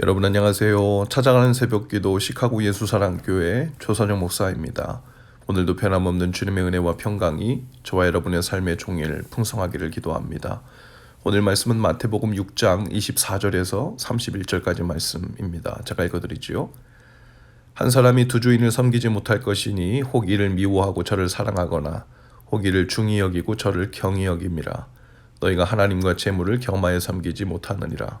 여러분 안녕하세요. 찾아가는 새벽기도 시카고 예수사랑교회 조선영 목사입니다. 오늘도 변함없는 주님의 은혜와 평강이 저와 여러분의 삶의 종일 풍성하기를 기도합니다. 오늘 말씀은 마태복음 6장 24절에서 31절까지 말씀입니다. 제가 읽어드리지요. 한 사람이 두 주인을 섬기지 못할 것이니 혹 이를 미워하고 저를 사랑하거나 혹 이를 중히 여기고 저를 경히 여김이라. 너희가 하나님과 재물을 겸하여 섬기지 못하느니라.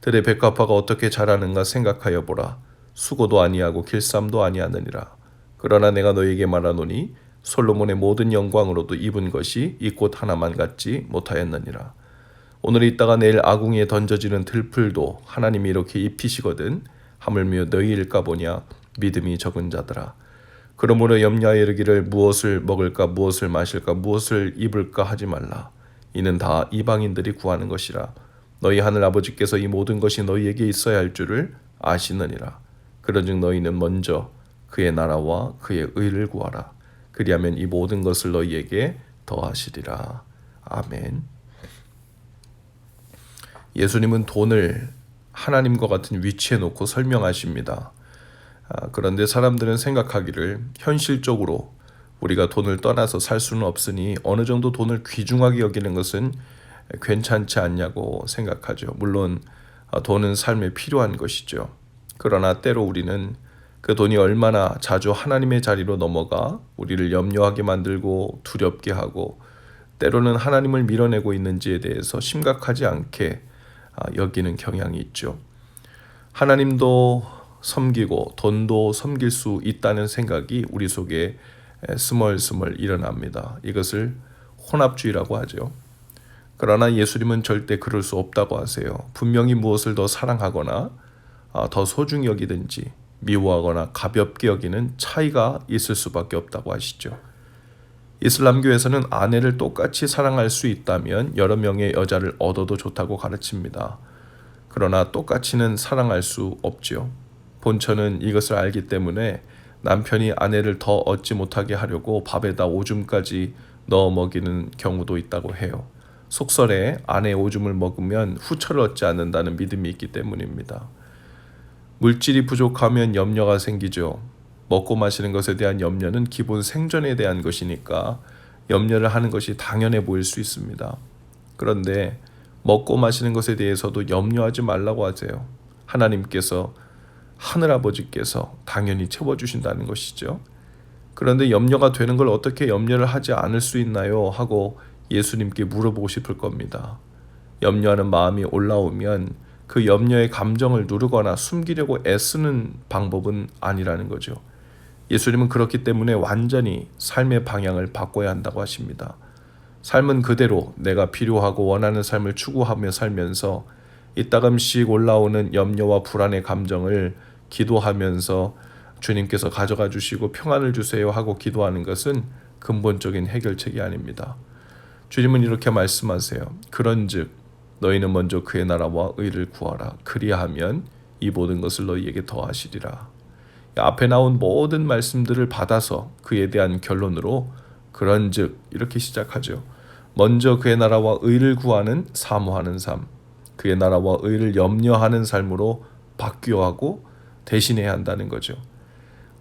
들의 백합화가 어떻게 자라는가 생각하여 보라. 수고도 아니하고 길쌈도 아니하느니라. 그러나 내가 너에게 말하노니 솔로몬의 모든 영광으로도 입은 것이 이 꽃 하나만 같지 못하였느니라. 오늘 있다가 내일 아궁이에 던져지는 들풀도 하나님이 이렇게 입히시거든 하물며 너희일까 보냐 믿음이 적은 자들아. 그러므로 염려하여 이르기를 무엇을 먹을까 무엇을 마실까 무엇을 입을까 하지 말라. 이는 다 이방인들이 구하는 것이라. 너희 하늘 아버지께서 이 모든 것이 너희에게 있어야 할 줄을 아시느니라. 그런즉 너희는 먼저 그의 나라와 그의 의를 구하라. 그리하면 이 모든 것을 너희에게 더하시리라. 아멘. 예수님은 돈을 하나님과 같은 위치에 놓고 설명하십니다. 아, 그런데 사람들은 생각하기를 현실적으로 우리가 돈을 떠나서 살 수는 없으니 어느 정도 돈을 귀중하게 여기는 것은 괜찮지 않냐고 생각하죠. 물론 아, 돈은 삶에 필요한 것이죠. 그러나 때로 우리는 그 돈이 얼마나 자주 하나님의 자리로 넘어가 우리를 염려하게 만들고 두렵게 하고 때로는 하나님을 밀어내고 있는지에 대해서 심각하지 않게 아, 여기는 경향이 있죠. 하나님도 섬기고 돈도 섬길 수 있다는 생각이 우리 속에 스멀스멀 일어납니다. 이것을 혼합주의라고 하죠. 그러나 예수님은 절대 그럴 수 없다고 하세요. 분명히 무엇을 더 사랑하거나 아, 더 소중히 여기든지 미워하거나 가볍게 여기는 차이가 있을 수밖에 없다고 하시죠. 이슬람교에서는 아내를 똑같이 사랑할 수 있다면 여러 명의 여자를 얻어도 좋다고 가르칩니다. 그러나 똑같이는 사랑할 수 없지요. 본처는 이것을 알기 때문에 남편이 아내를 더 얻지 못하게 하려고 밥에다 오줌까지 넣어 먹이는 경우도 있다고 해요. 속설에 아내 오줌을 먹으면 후처를 얻지 않는다는 믿음이 있기 때문입니다. 물질이 부족하면 염려가 생기죠. 먹고 마시는 것에 대한 염려는 기본 생존에 대한 것이니까 염려를 하는 것이 당연해 보일 수 있습니다. 그런데 먹고 마시는 것에 대해서도 염려하지 말라고 하세요. 하나님께서 하늘아버지께서 당연히 채워주신다는 것이죠. 그런데 염려가 되는 걸 어떻게 염려를 하지 않을 수 있나요? 하고 예수님께 물어보고 싶을 겁니다. 염려하는 마음이 올라오면 그 염려의 감정을 누르거나 숨기려고 애쓰는 방법은 아니라는 거죠. 예수님은 그렇기 때문에 완전히 삶의 방향을 바꿔야 한다고 하십니다. 삶은 그대로 내가 필요하고 원하는 삶을 추구하며 살면서 이따금씩 올라오는 염려와 불안의 감정을 기도하면서 주님께서 가져가 주시고 평안을 주세요 하고 기도하는 것은 근본적인 해결책이 아닙니다. 주님은 이렇게 말씀하세요. 그런즉 너희는 먼저 그의 나라와 의를 구하라. 그리하면 이 모든 것을 너희에게 더하시리라. 앞에 나온 모든 말씀들을 받아서 그에 대한 결론으로 그런즉 이렇게 시작하죠. 먼저 그의 나라와 의를 구하는 사모하는 삶, 그의 나라와 의를 염려하는 삶으로 바뀌어 하고 대신해야 한다는 거죠.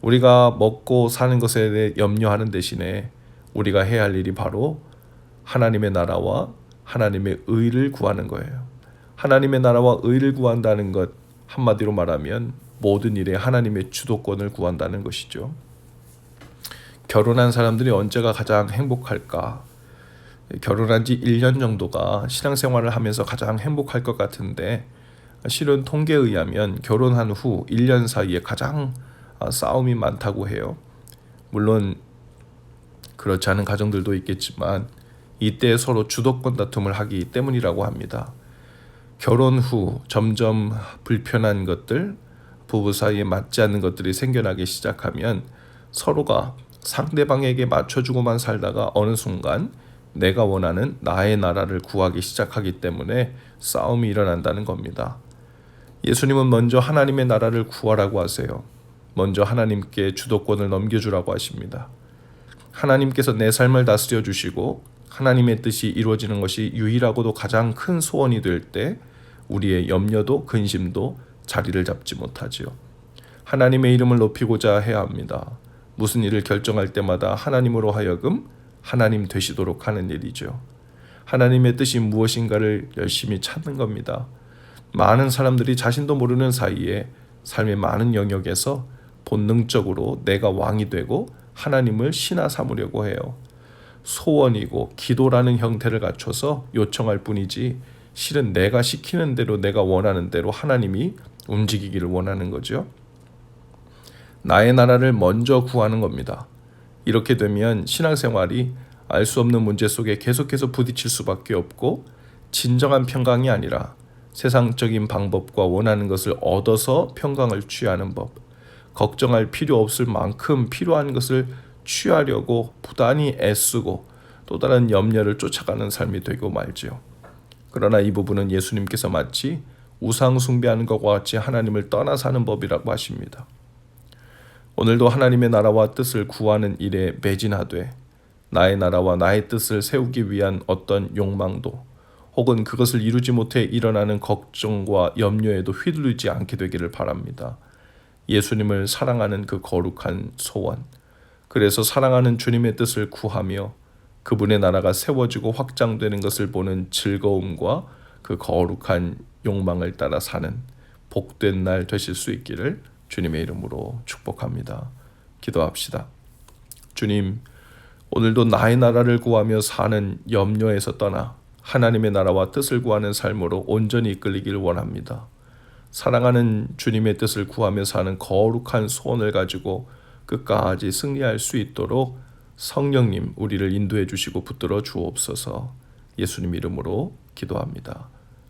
우리가 먹고 사는 것에 대해 염려하는 대신에 우리가 해야 할 일이 바로 하나님의 나라와 하나님의 의를 구하는 거예요. 하나님의 나라와 의를 구한다는 것 한마디로 말하면 모든 일에 하나님의 주도권을 구한다는 것이죠. 결혼한 사람들이 언제가 가장 행복할까? 결혼한 지 1년 정도가 신앙생활을 하면서 가장 행복할 것 같은데 실은 통계에 의하면 결혼한 후 1년 사이에 가장 싸움이 많다고 해요. 물론 그렇지 않은 가정들도 있겠지만 이때 서로 주도권 다툼을 하기 때문이라고 합니다. 결혼 후 점점 불편한 것들, 부부 사이에 맞지 않는 것들이 생겨나기 시작하면 서로가 상대방에게 맞춰주고만 살다가 어느 순간 내가 원하는 나의 나라를 구하기 시작하기 때문에 싸움이 일어난다는 겁니다. 예수님은 먼저 하나님의 나라를 구하라고 하세요. 먼저 하나님께 주도권을 넘겨주라고 하십니다. 하나님께서 내 삶을 다스려 주시고 하나님의 뜻이 이루어지는 것이 유일하고도 가장 큰 소원이 될 때 우리의 염려도 근심도 자리를 잡지 못하지요. 하나님의 이름을 높이고자 해야 합니다. 무슨 일을 결정할 때마다 하나님으로 하여금 하나님 되시도록 하는 일이죠. 하나님의 뜻이 무엇인가를 열심히 찾는 겁니다. 많은 사람들이 자신도 모르는 사이에 삶의 많은 영역에서 본능적으로 내가 왕이 되고 하나님을 신하 삼으려고 해요. 소원이고 기도라는 형태를 갖춰서 요청할 뿐이지 실은 내가 시키는 대로 내가 원하는 대로 하나님이 움직이기를 원하는 거죠. 나의 나라를 먼저 구하는 겁니다. 이렇게 되면 신앙생활이 알 수 없는 문제 속에 계속해서 부딪힐 수밖에 없고 진정한 평강이 아니라 세상적인 방법과 원하는 것을 얻어서 평강을 취하는 법, 걱정할 필요 없을 만큼 필요한 것을 취하려고 부단히 애쓰고 또 다른 염려를 쫓아가는 삶이 되고 말지요. 그러나 이 부분은 예수님께서 마치 우상 숭배하는 것과 같이 하나님을 떠나 사는 법이라고 하십니다. 오늘도 하나님의 나라와 뜻을 구하는 일에 매진하되 나의 나라와 나의 뜻을 세우기 위한 어떤 욕망도 혹은 그것을 이루지 못해 일어나는 걱정과 염려에도 휘둘리지 않게 되기를 바랍니다. 예수님을 사랑하는 그 거룩한 소원, 그래서 사랑하는 주님의 뜻을 구하며 그분의 나라가 세워지고 확장되는 것을 보는 즐거움과 그 거룩한 욕망을 따라 사는 복된 날 되실 수 있기를 주님의 이름으로 축복합니다. 기도합시다. 주님, 오늘도 나의 나라를 구하며 사는 염려에서 떠나 하나님의 나라와 뜻을 구하는 삶으로 온전히 이끌리기를 원합니다. 사랑하는 주님의 뜻을 구하며 사는 거룩한 소원을 가지고 끝까지 승리할 수 있도록 성령님 우리를 인도해 주시고 붙들어 주옵소서 예수님 이름으로 기도합니다.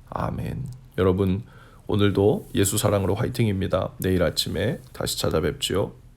아멘. 여러분 오늘도 예수 사랑으로 화이팅입니다. 내일 아침에 다시 찾아뵙지요.